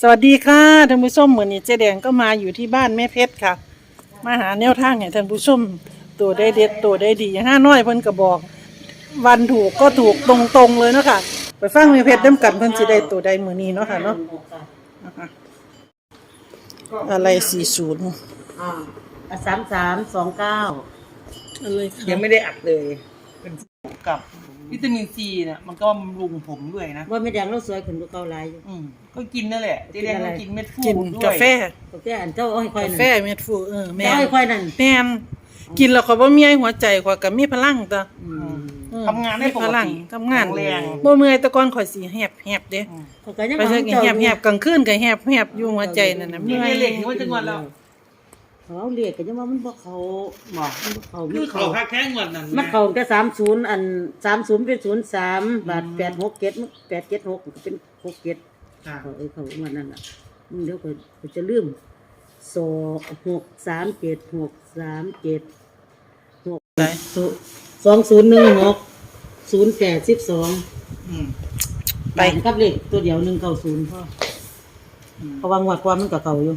สวัสดีค่ะท่านผู้ชมเหมือนนี้เจ๊แดงก็มาอยู่ที่บ้านแม่เพชรค่ะ มาหาแนวทางให้ท่านผู้ชมตัวได้เด็ดตัวได้ดีห้าน้อยเพิ่นก็บอก วันถูกก็ถูกตรงๆเลยเนาะค่ะไปฟังแม่เพชรน้ำกันเพิ่นสิได้ตัวใดมือนี้เนาะค่ะเนาะนะคะอะไรสี่ศูนย์อ่าสามสามสองเก้าอะไรยังไม่ได้อัดเลย เป็นกับ วิตามินซีเนี่ยมันก็บำรุงผมด้วยนะว่าไม่แดงเราสวยขึ้นกว่าเก่าหลายอยู่ อืมก็กินนั่นแหละเจ๊แดงก็กินเม็ดฟูกินด้วยกาแฟกาแฟอันเจ้าเอาให้ค่อยกานั่นแฟเม็ดฟูเออแม่เจ้าให้ค่อยนั่นแม่นกินแล้วเขาบ่มีไอ้หัวใจกว่าก็มีพลังตัวอืมอืมทำงานได้ปมีกพลังติทำงานแข็แรงบ่เมื่อยแต่ก่อนข่อยสิแหบแหบเด้เขาก็ยังไปว่าเจอเจ้าแหบแหบกลางคืนก็แหบแหบอยู่หัวใจนั่นน่ะมีเมื่อยเหล็กอยู่ว่าจังหวัดแล้วเขา เอาเรียกก็ยังว่ามันบ่เขาบอกมันบ่เขาคือเขาพักแข้งหมดนั่นมันเขาแต่สามศูนย์อันสามศูนย์เป็นศูนย์สามบาทแปดหกเจ็ดแปดเจ็ดหกเป็นหกเจ็ด ค่ะเขาเออเขาวันนั้นอะมึงเดี๋ยวก็ก็จะลืมสองหกสามเจ็ดหกสามเจ็ดหกไหนสองศูนย์หนึ่งหกศูนย์แปดสิบสองอืมไป กับเลขตัวเดียวหนึ่งเก้าศูนย์พ่อเพราะว่างวดความมันกับเก่าอยู่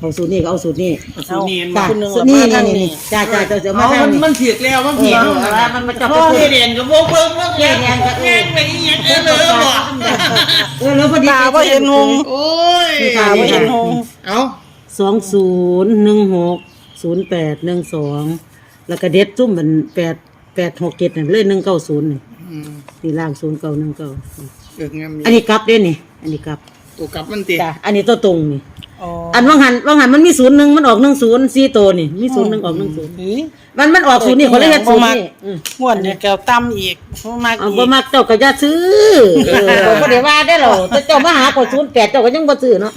เอาสูตรนี้ก็เอาสูตรนี้สูตรนี้จ้าคุณหนึ่งสูตรมานี่ทางนี่นี้นี่จ้าจ้าเจ้าเดี๋ยวมาเอาทางมันนี้มันผิดแล้วมันผิดเออว่ามันมันจะพ่อเจ๊แดงกับพวกเพิ่มพวกแกงเจ๊แดงกับเออแกงไปอีหยังเออเลยบอกเออแล้วพอดีตาบ่เห็นหงโอ้ยตาบ่เห็นหงเอาสองศูนย์หนึ่งหกศูนย์แปดหนึ่งสองแล้วก็เด็ดจุ่มมันแปดแปดหกเจ็ดนี่เลยหนึ่งเก้าศูนย์นี่อืมนี่ล่างศูนย์เก้าหนึ่งเก้าเอองามอันนี้กลับเด้นี่ อันนี้กลับตัวกลับมันติจ้าอันนี้ตัวตรงนี่ อ๋ออันว่างหันว่างหันมันมีศูนย์หนึ่งมันออกหนึ่งศูนย์สี่ตัวนี่มีศูนย์หนึ่งออกหนึ่งศูนย์เฮ้ยมันมันออกศูนย์นี่คนละเฮ็ดศูนย์นี่อืมงวดนี้แก้วต่ำอีกบ่มากเอาอีบ่กมักเจ้าก็อย่าซื้อเออบ่ได้ว่าได้หรอกแต่เจ้ามาหากดศูนย์แปดเจ้าก็ยังบ่ซื้อเนาะ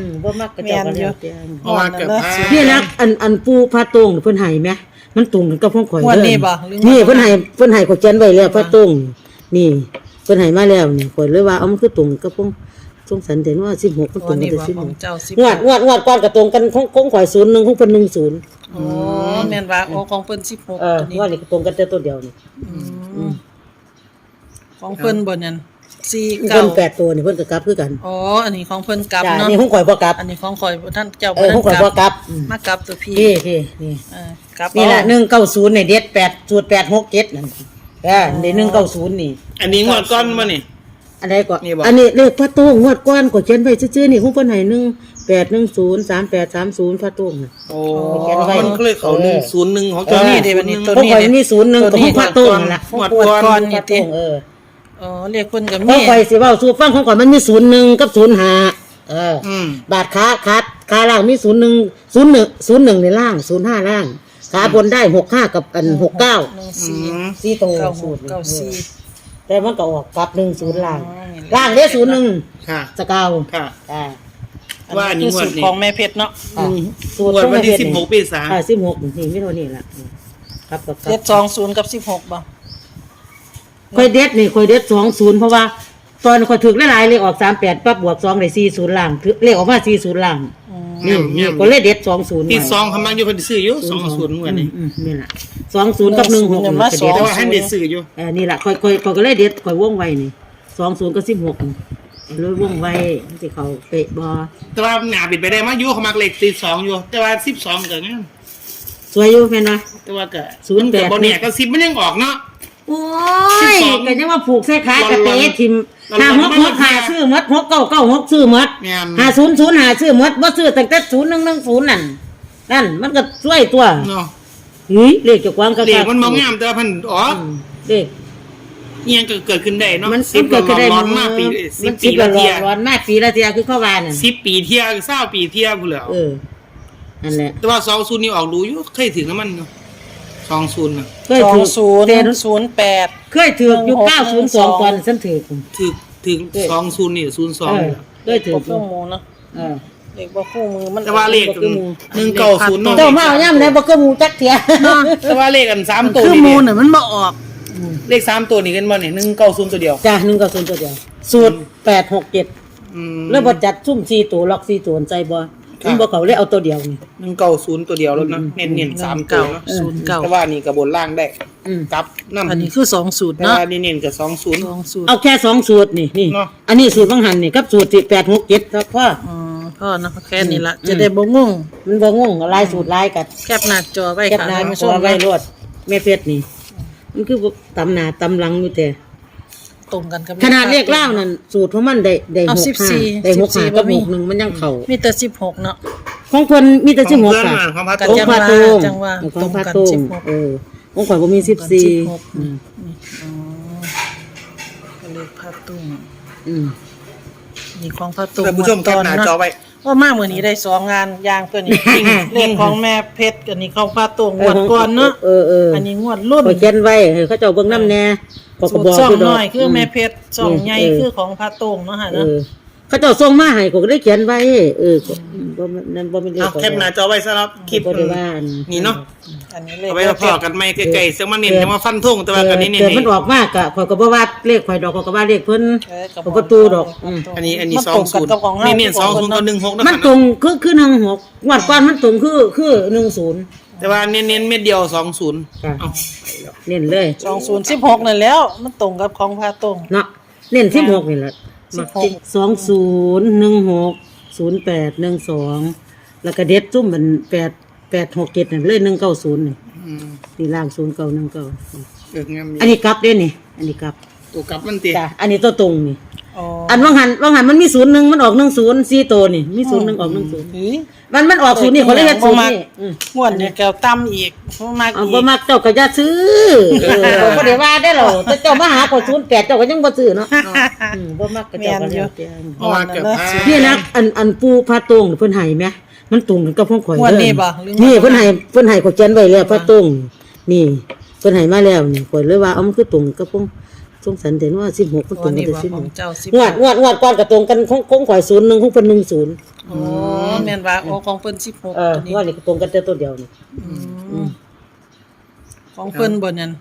อืมบ่มักก็เจ้าก็แล้วแต่เพราะว่าเกิดพลาดนี่นะอันอันปูพระตรงเพิ่นให้ไหมมันตรงกันกับของข่อยงวดเด้อนี้บ่หรือนี่เพิ่นให้เพิ่นให้ข่อยเขียนไว้แล้วพระตรงนี่เพิ่นให้มาแล้วนี่ข่อยเลยว่าเอามันคือตรงกับของ สงสันเห็นว่า16มันตงรวดงนี้กันบ่สิบของหกเจ้าสิบงวดงวดงวดก่อนก็ตรงกันของของข่อย01ของเพิ่น10อ๋อแม่นว่าโอ้ของเพิ่น16เออตัวนี้งวดนี้ก็ตรงกันแต่ตัวเดียวนี่อืมของเพิ่นบ่นั่นสี่เพิ่เก้านแปดตัวนี่เพิ่นก็กลับคือกันอ๋ออันนี้ของเพิ่นกลับจ้าเนาะนี่ของข่อยบ่กลับอันนี้ของข่อยบ่ท่านเจ้าเออของข่อยบ่กลับอืมมากลับตัวพี่นี่นี่นี่เออกลับนี่แหละเอาหนึ่งเก้าศูนย์เนี่ยเด็ดแปดสูตรแปดหกเจ็ดนั่นเออในหนึ่งเก้าศูนย์นี่ อันนี้งวดก้อนมานี่ อันใดก่อนนี่บ่อันนี้เลขพระโต้งงวดก้อนก็เขียนไว้ซื่อๆนี่ของเพิ่นให้หนึ่งแปดหนึ่งศูนย์สามแปดสามศูนย์พระโต้งน่ะ โอ้เขียนไว้ มันก็เลยเขาหนึ่งศูนย์หนึ่งของตัวนี้เจ้าเดี๋ยววันนี้ตัวของนี้ข่อยเด้มีศูนย์หนึ่งของพระโต้งนั่นล่ะงวดปวดก่อนก่อนพนี่ระติโต้งเอออ๋อเรียกเพิ่นก็ขอมี งข่อยสิเว้าสู่ฟังของข่อยมันมีศูนย์หนึ่งกับศูนย์ห้าเอออืม บาทขาขาขาล่างมีศูนย์หนึ่งศูนย์หนึ่งศูนย์หนึ่งในล่างศูนย์ห้าล่างขาบนได้หกห้ากับอันหกเก้าหนึ่งอืสี่มสี่ตัวเก้าหสูกตรนี่เก้าสี่ แต่มันก็ออกกลับหนึ่งศูนย์ล่างอ๋อนี่ล่างได้ศูนย์หนึ่งค่ะ สกาวค่ะ อ่าว่าอันนี้คืงวสูดตรนี้ ของแม่เพชรเนาะอ่าสูงตรวดวันที่ของสิบหกเฮ็ดปีสามอ่าสิบหกนี่ไม่เท่านี้ละครับกับเจ็ดสองศูนย์กับสิบหกบ่ค่อยเด็ดนี่ค่อยเด็ดสองศูนย์เพราะว่า ตอนค่อยถึกหลายๆเลขออกสามแปดปั๊บบวกสองได้สี่ศูนย์ล่างถึกเลขออกมาสี่ศูนย์ล่างนี่นี่ก็เลยเด็ดสองศูนย์ที่สองคำมังอยู่คนที่ซื้ออยู่สองศูนย์งวดนี้อืมนี่แหละสองศูนย์กับหนึ่งหกเนี่ยนี่มาก็สอเด็งดแต่ว่าให้เด็ดซื้ออยู่เออนี่แหละค่อยค่อยค่อยก็เลยเด็ดค่อยวงไว้นี่สองศูนย์กับสิบหกเลยวงไว้ที่เขาเตะบอแต่ว่าหนาปิดไปได้มาอยู่เขามักเลขตีสองอยู่ แต่ว่าสิบสองเกิดงั้นสวยอยู่แม่นนะแต่ว่าเกิดศูนย์แปดบอลเนี่ยก็สิบมันยังออกเนาะโอ้สิยบสองก็ยังว่าผูกใส่ขากระเตะทิมร้อนๆ หาหกหกร้อนๆหาซื้อหมดหกเก้าเก้าหกซื้อหมดแม่น หาศูนย์ศูนย์หาซื้อหมดบ่ซื้อตั้งแต่ศูนย์หนึ่งหนึ่งศูนย์นั่นนั่นมันก็ช่วยตัวเนาะเฮ้ยเลขเจะกวางก็เลขมันมองงามแต่ว่าพันออกอืมเลข เอียงก็เกิดขึ้นได้เนาะมันสิบเกิดขึ้นได้ร้อนๆมากปีสิมับนปีสิบละละเทียร้อนมากปีละเทียคือเข้าวานั่นสิบปีเทียเศร้าปีเทียผู้เหลือเออนั่นแหละแต่ว่าสองศูนย์นี่ออกรู้อยู่เคยถึงน้ำมันอยู่สองศูนย์น่ะเคยสองถือศูนย์แต่ศูนย์แปด เคยถืออยู่หนึ่งหกเก้าศูนย์สองหนึ่งสอง ตอนฉันถือถึง ถึงสองศูนย์นี่ศูนย์สองเออเคยถือบ่คู่หมูเนาะเออเด็กบ่คู่มือมันแต่ว่าเลขหนึ่งเก้าศูนย์เนาะเจ้ามาเอาย่ำเลยบ่ก็หมูจักเทียแต่ว่าเลขกันสามตัวคือนี่หมูเนี่ยน่ะมันบ่ออก เลขสามตัวนี่กันบ่เนี่ยหนึ่งเก้าศูนย์ตัวเดียวจ้าหนึ่งเก้าศูนย์ตัวเดียว สูตรแปดหกเจ็ดอืมแล้วบ่จัดซุ่มสี่ตัวล็อกสี่ตัวใจบ่ มันบ่เขาเลยเอาตัวเดียวนี่ หนึ่งเก้าศูนย์ตัวเดียวแล้วนะเน้นเน้นๆสามตัวเนาะศูนย์เก้าแต่ว่านี่กับบนล่างได้อืม กลับนั่นอันนี้คือสองสูตรแต่เนาะว่านี่เน้นกับสองศูนย์ สองสูตรเอาแค่สองสูตรนี่นี่ เนาะ อันนี้สูตรบางหันนี่กับสูตรที่แปดหกเจ็ดครับพ่อ อ๋อพ่อเนาะแค่นี้ละจะได้บ่งงมันบ่งงหลายสูตรหลายกัดแคปหน้าจอไว้แคบค่ะหนาท่านมาผู้ชชัวมไว้รวดแม่เพชรนี่ มันคือตำหนาตำหลังอยู่แต่ ตรงกันกับขนาดเรียกเล่านั่นสูตรของมันได้ได้เอาหกห้า14ได้หกห้า14กับบ่มี หกหนึ่งมันยังเข่ามีแต่สิบหกเนาะของคนมีแต่ขสิอบงหกเพื่อนค่ะมาของพระก็โต จังพาว่าโตงจังว่าของพาตโตรงกันง16เออของข่อยบ่มีสิบสี่16 อืมอ๋อก็เลยพระตุ้งอืมนี่ของพระตุ้งท่านผู้ชมแคปหน้าจอไว้ ว่ามามื้อนี้ได้สองงานอย่างตัวนี้จริงเลขของแม่เพชรกับนี่ของพระตุ้งงวดก่อนเนาะเออเอออันนี้งวดรุ่น ข่อยเขียนไว้ให้เขาเจ้าเบิ่งน้ำแน่ ก็สูก็ตบรอกซ่องคือดอกน้อยคือแม่เพชรซ่องใหญ่เออคือของพระตุ้งเนาะฮะเอเนาะอเขาเจ้าส่งมาให้ก็ได้เขียนไว้ เออก็บ่แม่นนั่นบ่แม่นเรียเอากแคปหน้าจอไว้สำหรับคลิปบ่ได้ว่าอันี่เนาะอันนี้เลขเอาไว้พอกันไม่ใกล้ๆเสียงมันเน้นยังว่าฟันธงแต่ว่ากันนี้เน้นเกิดมันออกมากะข่อยก็บ่ว่าเลขข่อยดอกข่อยก็ว่าเลขเพิ่น เออข่อยก็ตูดอกอืม อันนี้อันนี้มัสอตงรศูนย์กับของนี่เน้นสองศูนย์กับหนึ่งหกนะมันคะตรงคือคือ16งวดก่อนมันตรงคือคือ10 แต่ว่าเน้นเน้นๆเม็ดเดียวสองศูนย์จ้ะเอาเน้นเลยสองศูนย์สิบหกนั่นแล้ว มันตรงกับของพระตุ้งเนาะเน้น16นี่แหละสิบหก2016 0812แล้วก็เด็ดซุ่มมัน8 867นั่นเลย190นี่อืมนี่ล่าง0919เอองามอันนี้กลับเด้นี่ อันนี้กลับ ตัวกลับมันตีจ้ะอันนี้ตัวตรงนี่ อ๋ออันว่างหันว่างหันมันมีศูนย์หนึ่งมันออกหนึ่งศูนย์สี่ตัวนี่ มีศูนย์หนึ่งออกหนึ่งศูนย์หือ มันมันออกศูนย์นี่เขาเลยเฮ็ดศูนย์บ่มักนี่อืมงวดเนี่ยแกวตั้มอีกบ่มากเอาอีบ่กมักเจ้าก็อย่าซื้อเออบ่บ่ได้ว่าได้หรอกแต่เจ้ามาหากดศูนย์แปดเจ้าก็ยังบ่ซื้อเนาะอืมบ่มักก็เจ้าก็แล้วแต่เพราะว่าเกือบพานี่นะอันอันปูพาตรงเพิ่นให้แหมมันตรงกันกับของข่อยงวดเด้อ นี้บ่หรือนี่เพิ่นให้เพิ่นให้ข่อยเขียนไว้แล้วพาตรงนี่เพิ่นให้มาแล้วนี่ข่อยเลยว่าเอามันคือตรงกับของ สงสัยเห็นว่า16มันตตัรวงกันี้นบ่สิบขหองกเจ้าสิบงวดงวดงวดก่อนก็ตรงกันของของข่อยศูนย์หนึ่งของเพิ่นหนึ่งศูนย์อ๋อแม่นว่าโอ้ของเพิ่นสิบหกเออตัวนี้ว่านี่ก็ตรงกันแต่ตัวเดียวนี่อืมของเพิ่นบ่นั่น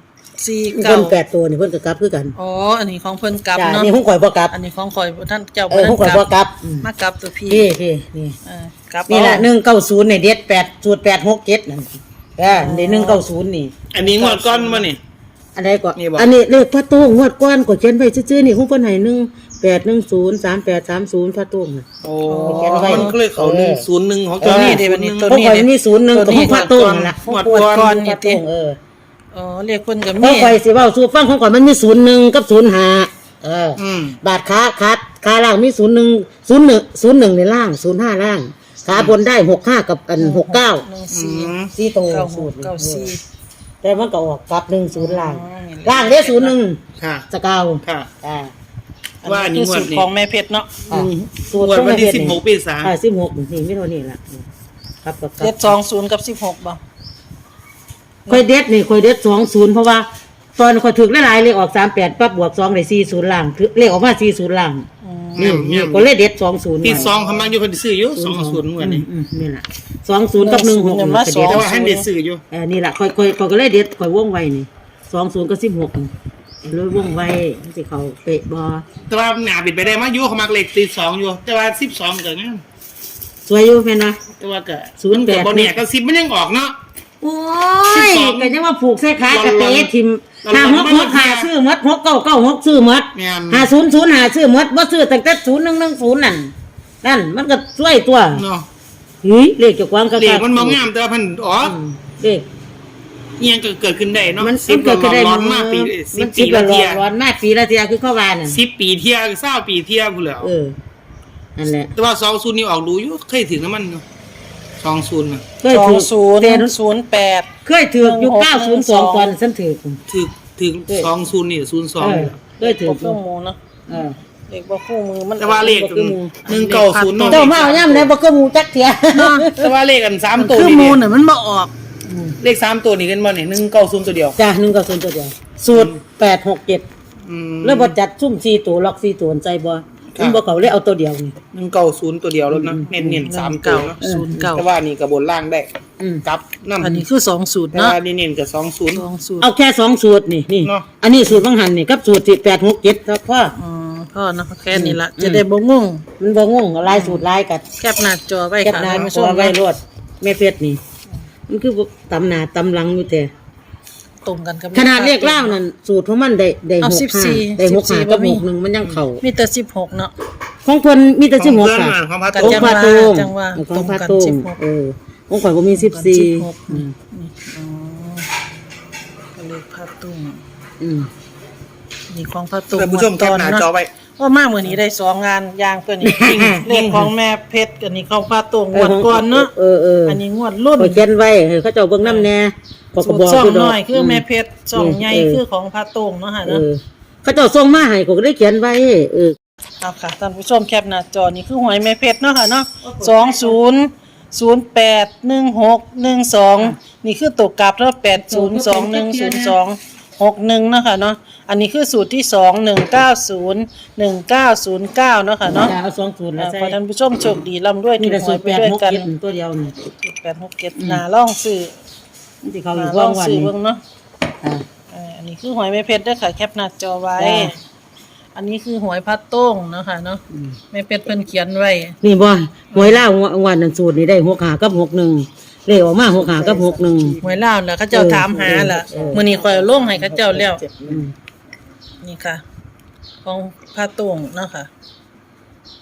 สี่เพิ่เก้านแปดตัวนี่เพิ่นก็กลับคือกันอ๋ออันนี้ของเพิ่นกลับจ้าเนาะนี่ของข่อยบ่กลับอันนี้ของข่อยบ่ท่านเจ้าเอบ่อขทัอนงข่อยกบ่ลับกลับมากลับตัวพี่พี่พี่นี่เออกลับนี่แหละเอาหนึ่งเก้าศูนย์เนี่ยเด็ดแปดสูตรแปดหกเจ็ดนั่นเออในหนึ่งเก้าศูนย์นี่ อันนี้งวดก้อนมานี่ อันใดก็นี่บ่ อันนี้เลขพระโต้งงวดก้อนก็เขียนไว้ซื่อๆนี่ของเพิ่นให้หนึ่งแปดหนึ่งศูนย์สามแปดสามศูนย์พระโต้งน่ะ โอ้เขียนไว้มันก็เลยเขาหนึ่งศูนย์หนึ่งของตัวเจ้านี้นี่เด้บัดนี้ตัวของนี้ข่อยเด้มีศูนย์หนึ่งตัวของนี้พระโต้งนั่นล่ะงวดงวดก่อนก่อนพนี่ระติโต้งเอออ๋อเรียกเพิ่นก็ขมีองข่อยสิเว้าสู่ฟังของข่อยมันมีศูนย์หนึ่งกับศูนย์ห้าเอออืมบาทขาขาขาล่างมีศูนย์หนึ่งศูนย์หนึ่งศูนย์หนึ่งในล่างศูนย์ห้าล่าง ขาบนได้หกห้ากับอันหกเก้าหนึ่งอืสี่มสี่ตัวเก้าหสูกตรเก้าสี่ แต่มันก็ออกกลับหนึ่งศูนย์ล่างอ๋อนี่แหละล่างได้ศูนย์หนึ่งค่ะ สกาวค่ะ อ่าว่าอันนี้คืองวสูดตรนี้ของแม่เพชรเนาะอ่าสูงตรวดวันที่ของสิบหกแม่เพชรปีสามอ่าสิบหกนี่ไม่เท่านี้ละครับกับครัเจ็บดสองศูนย์กับสิบหกบ่ค่อยเด็ดนี่ค่อยเด็ดสองศูนย์เพราะว่า ตอนค่อยถึกหลายๆเลขออกสามแปดปั๊บบวกสองได้สี่ศูนย์ล่างถือเลขออกมาสี่ศูนย์ล่าง นี่นี่ก็เลยเด็ดสองศูนย์ที่สองเขามาอยู่คนที่ซื้ออยู่สองศูนย์เหมือนนี่อืมนี่แหละสองศูนย์กับหนึ่งหกนี่ก็เด็ดแต่ว่าให้เด็ดซื้ออยู่เออนี่แหละค่อยค่อยค่อยก็เลยเด็ดค่อยวงไว้นี่สองศูนย์กับสิบหกเลยวงไว้มันสิเขาเปะบอแต่ว่าหนาปิดไปได้มาอยู่เขามักเลขติดสองอยู่ แต่ว่าสิบสองเกิดงั้นสวยอยู่แม่นนะแต่ว่าก็ศูนย์แปดบอเนี่ยก็สิบมันยังออกเนาะโอ้สิบยสองก็ยังว่าผูกใส่ขากระเตะทิม หล่อนๆหาหกหกหาซื้อหมดหกเก้าเก้าหกซื้อหมดแม่น หาศูนย์ศูนย์หาซื้อหมดบ่ซื้อตั้งแต่ศูนย์หนึ่งหนึ่งศูนย์นั่นนั่นมันก็ช่วยตัวเนาะเฮ้ยเลขเจ้าของก็เลขมันมองงามแต่ว่าพันอ๋ออืมเลข เอียงก็เกิดขึ้นได้เนาะมันสิบเกิดขึ้นได้ร้อนๆมากปีสิมับนปีสิบละละเทียร้อนมากปีละเทียคือเข้าว่านั่นสิบปีเทียเศร้าปีเทียพูดแล้วเออนั่นแหละแต่ว่าสองศูนย์นี่ออกดูอยู่เคยถึงน้ำมันอยู่ สองศูนย์น่ะเคยสอถืงอศูนย์แต่ศูนย์แปด เคยถืออยู่หกเก้าหศูนึ่นงย์สองสองตอนฉันถือถึงถึงเออสองศูนย์นี่ศูนย์สอง เออเคยถือบ่คู่มือเนาะเออเลขบ่คู่มือมันแต่ว่าเลขหนึ่งเก้าศูนย์เนาะเจ้ามาเอาย่ำเลยบ่ก็มูจักเถียแต่ว่าเลขกันสามตัวคือนี่มูเนี่ยน่ะมันบ่ออก เลขสามตัวนี่กันบ่เนี่ยหนึ่งเก้าศูนย์ตัวเดียว จ้ะหนึ่งกับศูนย์ตัวเดียวสูตรแปดหกเจ็ดอืมแล้วบ่จัดซุ่มสี่ตัวล็อกสี่ตัวใจบ่ครับ มันบ่เขาเลยเอาตัวเดียวนี่ หนึ่งเก้าศูนย์ตัวเดียวแล้วนะเน้นเน้นๆสามตัวเนาะศูนย์เก้าแต่ว่านี่กับบนล่างได้อืม กลับนั่นอันนี้คือสองสูตรแต่เนาะว่านี่เน้นกับสองศูนย์ สองสูตรเอาแค่สองสูตรนี่นี่ เนาะ อันนี้สูตรบางหันนี่กับสูตรที่แปดหกเจ็ดครับพ่ออืมพ่อเนาะแค่นี้ละจะได้บ่งงมันบ่งงหลายสูตรหลายกัดแคปหน้าจอไว้แคบค่ะหน้าท่านผู้ชตัวมไว้รวดแม่เพชรนี่ มันคือบ่ตำหน้าตำหลังอยู่แต่ ตรงกันกับขนาดเลขล่างนั่นสูตรของมันได้ได้เอาหกห้า14ได้หกห้า14กับบ่มี หกหนึ่งมันยังเข้ามีแต่16เนาะ ของเพิ่นมีแต่สิบหกค่ะ ของพระก็โตของพาโตงจังว่าของพาตโตรงงกัน16 เออของข่อยบ่มีสิบสี่16นี่อ๋อก็เลขพระตุ้งอืมนี่ของพระตุ้งท่านผู้ชมแคปหน้าจอไว้ ว่ามามื้อนี้ได้สองงานอย่างตัวนี้จริงเลขของแม่เพชรกับนี่ของพระตุ้งงวดก่อนเนาะเออเอออันนี้งวดรุ่นข่อยเขียนไว้ให้เขาเจ้าเบิ่งนำแน่ พอก็สูตบรอกซ่องคือดอกน้อย คือแม่เพชรซ่องใหญ่เออคือของพระตุ้งเนาะค่ะเอเนาะ อเขาเจ้าส่งมาให้ก็ได้เขียนไว้เออเอาค่ะท่านผู้ชมแคปหน้าจอนี่คือหวยแม่เพชรเนาะค่ะเนาะสองศูนย์ศูนย์แปดหนึ่งหกหนึ่งสองนี่คือตกกลับแล้วแปดศูนย์สองหนึ่งศูนย์สองหกหนึ่งเนาะค่ะเนาะอันนี้คือสูตรที่สองหนึ่งเก้าศูนย์หนึ่งเก้าศูนย์เก้าเนาะค่ะเนาะจะเอาสองสูตรแล้วอ่าใส่ขอท่านผู้ชมโชคดีร่ำด้วยมีถูกแต่หสูวยตรไปแปดด้วยหกกันเจ็ดตัวเดียวนี่ แปดหกเจ็ดหนาล่องซื้อ มันสิเขาหอีนากล่ว่าองวันซื้อนี้เบิ่งเนาะอ่า เอ่ออันนี้คือหวยแม่เพชรเด้อค่ะ แคปหน้าจอไว้ จ้ะ อันนี้คือหวยพัดโต้งเนาะค่ะเนาะแม่เพชรเพิ่นเขียนไว้ นี่บ่หวยล่าววันนั้นสูตรนี่ได้หกหากับหกหนึ่งเลขออกมาหกหากับหกหนึ่ง หวยลาวแล้วเขาเจ้าถามหาล่ะเออ มื้อนี้ข่อยเอาลงให้เขาเจ้าแล้ว อืมนี่ค่ะ ของพัดโต้งเนาะค่ะ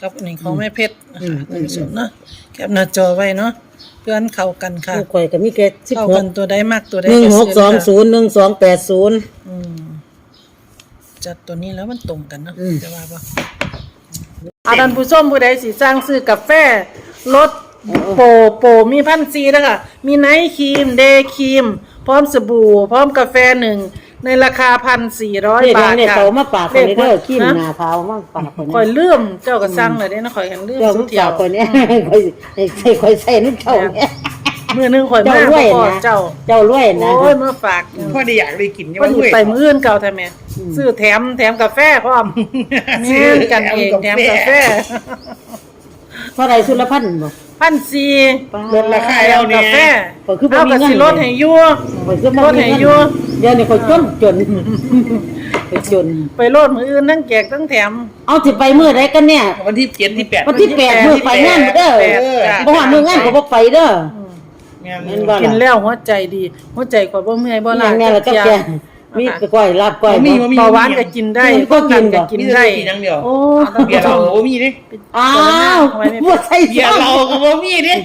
กับอันนี้ของแม่เพชรนะคะท่านผู้ชมเนาะแคปหน้าจอไว้เนาะเพื่อนเข้ากันค่ะลูกข่อยก็มีแค่สิบเข้าหกักนตัวใดมากตัวใดหนึ่งก็หกสองซื้ศูนย์หนึ่งสองแปดศูนย์ อืมจัดตัวนี้แล้วมันตรงกันเนาะอืม จะว่าบ่อาดันผู้ชมผู้ใดสิสร้างซื้อกาแฟรสโปรโปรมีพันซีแล้วค่ะมีไนท์ครีมเดย์ครีม พร้อมสบู่ พร้อมกาแฟหนึ่ง ในราคาพันสี่ร้อยนี่บาทเนี่ยค่ะเขามาปากคนนี้เด้อขี้หนะน้าขาวมาปากคนคอยนี้เลื่อมเจ้าก็สั่งเลยเด้นะคอยเห็นเลื่อมเจ้าสุลูดกเที่ยสาววคนนี้ข่อยใส่ข่อยใส่นุ่งเจ้าเนี่ยมือหนึงคอยมาเจ้ารวยพอนะเจ้าเจ้ารวยนะโอ้ยมาฝากพอดีอยากได้กินยังมันไม่ไปมื้ออื่นเก่าแท้แม่ซื้อแถมแถมกาแฟพร้อมแม่นกันเองแถมกาแฟเท่าไหรสุรพันธ์บ่ พันสี่ลดราคาแล้วเนี่ยกาแฟก็คือบ่เอามีกระเงินสิลดให้อยู่ข่อยคือบ่รถมีให้เงินอยู่ เดี๋ยวนี้ข่อยจนจนข่อยจน ไปโลดมืออื่นทั้งแจกทั้งแถม เอาสิไปมื้อใดกันเนี่ย วันที่เจ็ดที่แปดวันที่แปดมื้อไปงานเด้อแปดจ้ะบ่ว่ามื้องานก็บ่ไปเด้องานแม่นบ่ กินแล้วหัวใจดี หัวใจกว่าบ่เมื่อยบ่อล้าย่างเนี้ยเรา ต้องแกมีก้อยลาบก้อยมีบ่ว่ามี เบาหวานก็กินได้กินก็กินก็บ่กินมีได้กินอย่างเดียวโอ้เบียร์เราโอ้มีดิอ้าวบ่ใส่เบียร์เราก็บ่มีดิ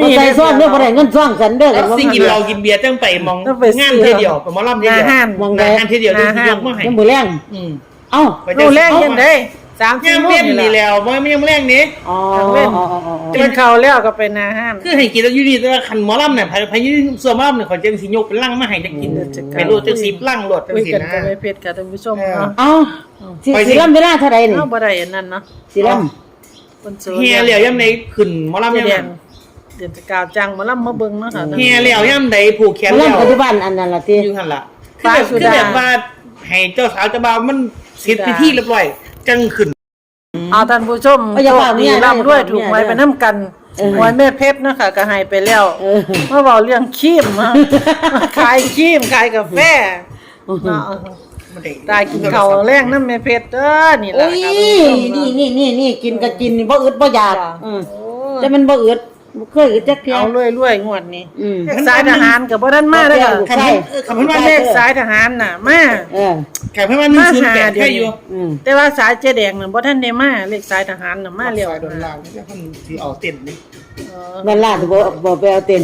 บ่ใส่ซ่อนเด้อบ่ได้เงินซ่องกันเด้อแล้วสิ่งกินเรากินเบียร์จังไปมองงานเทเดียวไปมอลำเทเดียวอาหารมองงได้านเทเดียวจะยกมาให้ยังบ่แรงอืม เอ้ารู้แรงยังได้ สามยัสี่งโมงเล่นนี่นี่แหละแล้วบ่ไม่ยังแรงนี้ อ๋อเล่นอ๋ออ๋ออ๋อกินข้าวแล้วก็ไปนาห้าน คือให้กินแล้วอยู่นี่แต่ว่าคันหมอลำเนี่ยพายยืนส่วนหมอลำเนี่ยเขาจังสิยกเป็นลังมาให้จะกินเป็นรูดจังสิลังโหลดจังคุยสิกันนะกับแม่เพชรค่ะท่านผู้ชมเออเนาะเอ้าสิไปสิ สิลํเวลาเท่าใดนี่เฮาบ่ได้อันนั้นเนาะสิลํคนสวยเฮียเหลียวย่ำใดขึ้นหมอลำเจย่ำแดนั้งนเดือนสกาวจังมาล่ำมาเบิ่งเนาะค่ะเฮียเหลียวย่ำใดผูกแขนบ่เหลีลํยวปัจจุบันอันนั้นล่ะติอยู่หันละฟ้าคือสุแบบดาคือแบบว่าให้เจ้าสาวเจ้าบ่าวมันเสร็จพิธีเรียบร้อย จังขึ้น เอาท่านผู้ชมเอาอย่าโชฝากคเมีดียนะร่ำด้วยถูกเมียไว้ไปน้ำกันเออหวยแม่เพชรเนาะค่ะก็ให้ไปแล้วเออ เมื่อบอกเรื่องครีมเนาะขายครีมขายกาแฟเนาะตายกินข้าวแรงน้ำแม่เพชรเด้อนี่โอ้ล่ะค่ะนี่นี่นี่นี่กินก็กินนี่บ่อึดบ่อยากอืมแต่มันบ่อึด บ่เคยอึดจักเที่ยเอารวยๆงวดนี้อืมเลขสายทหารก็บ่ทันมาเด้อค่ะใช่ คำพูดว่าเลขสายทหารน่ะมาเออแขกเพื่อนว่าหนึ่งศูนย์แปดแค่อยู่อืมแต่ว่าสายเจ๊แดงน่ะบ่ทันได้มาเลขสายทหารน่ะมาเร็วซอยโดนลางนี่ท่านที่เอาเต้นนี่เออนั่นล่ะสิบ่บ่ไปเอาเต็น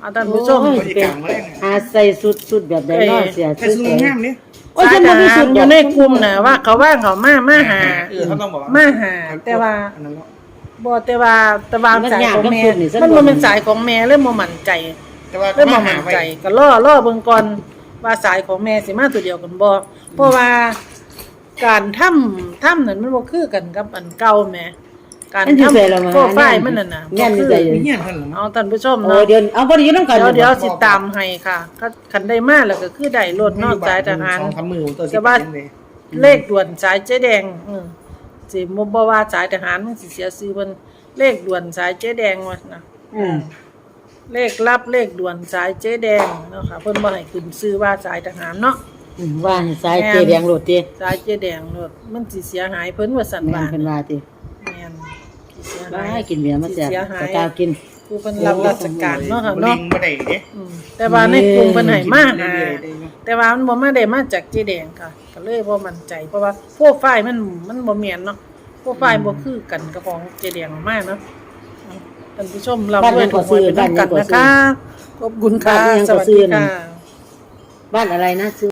เอาท่านผู้ชมโอ้ยบริการมาแรงหาใส่สุดสุดแบบใดเนาะเสียแต่ซื้อสุดแกงามนี่โอ้ยสาฉัยนทบ่มีหารสุดอยู่ในกลุ่มน่ะว่าเขาว่างเขามามาหา เออเขาต้องบอกมาหาแต่ว่า อันนั้นเนาะ บ่แต่ว่าแต่ว่ามันสายยากของกับแม่สุดนี่ฉันมันบ่บ่เป็นสายของแม่เลยบ่มั่นใจแต่ว่าเลยบ่มาหามั่นไว้ใจ ก็รอรอเบิ่งก่อนว่าสายของแม่สิมาตัวเดียวกันบ่เพราะว่าการทำทำนั่นมันบ่คือกันกับอันเก่าแหม่การอันที่ทำใส่ละมาโปรไฟล์มันนั่นน่ะแม่นบ่ที่คือใส่ มีเงี้ยท่านเหรอเอาท่านผู้ชมโอ้เนาะเดี๋ยวเอาบ่ได้อยู่นำกันเดี๋ยวเดี๋ยวสิตามให้ค่ะก็คันได้มาแล้วก็คือได้รถนอกสายทหาร สองสามมือตัวสิแต่บว่าเลยเลขด่วนสายเจ๊แดงเออ สิบ่บ่ว่าสายทหารมันสิเสียชื่อเพิ่นเลขด่วนสายเจ๊แดงว่านะอืมเลขลับเลขด่วนสายเจ๊แดงเนาะค่ะเพิ่นบ่ให้ขึ้นชื่อว่าสายทหารเนาะอืมว่าให้สายเจแดงโหลดติสายเจ๊แดงโลดมันสิเสียหายเพิ่นว่าสั่นแม่ว่านเพิ่นว่าติแม่นสิเสียว่าหายให้กินเบียร์มาแซ่บสิเสียหายกะกล้ากิน ผู้เพิ่นรับราชการเนาะค่ะลิเนาะงบ่ได้เด้อืมแต่ว่าในกลุ่มเพิ่นให้มาหาเรื่อยๆได้เนาะแต่ว่ามันบ่มาได้มาจากเจ๊แดงค่ะ ก็เลยบ่มั่นใจเพราะว่าโปรไฟล์มันมันบ่แม่นเนาะโปรไฟล์บ่คือกันกับของเจ๊แดงมากเนาะท่านผู้ชมเราด้วยถูกหวยเป็นนำกันนะคะขอบคุณค่ะสวัสดีค่ะบ้านอะไรนะซื้อ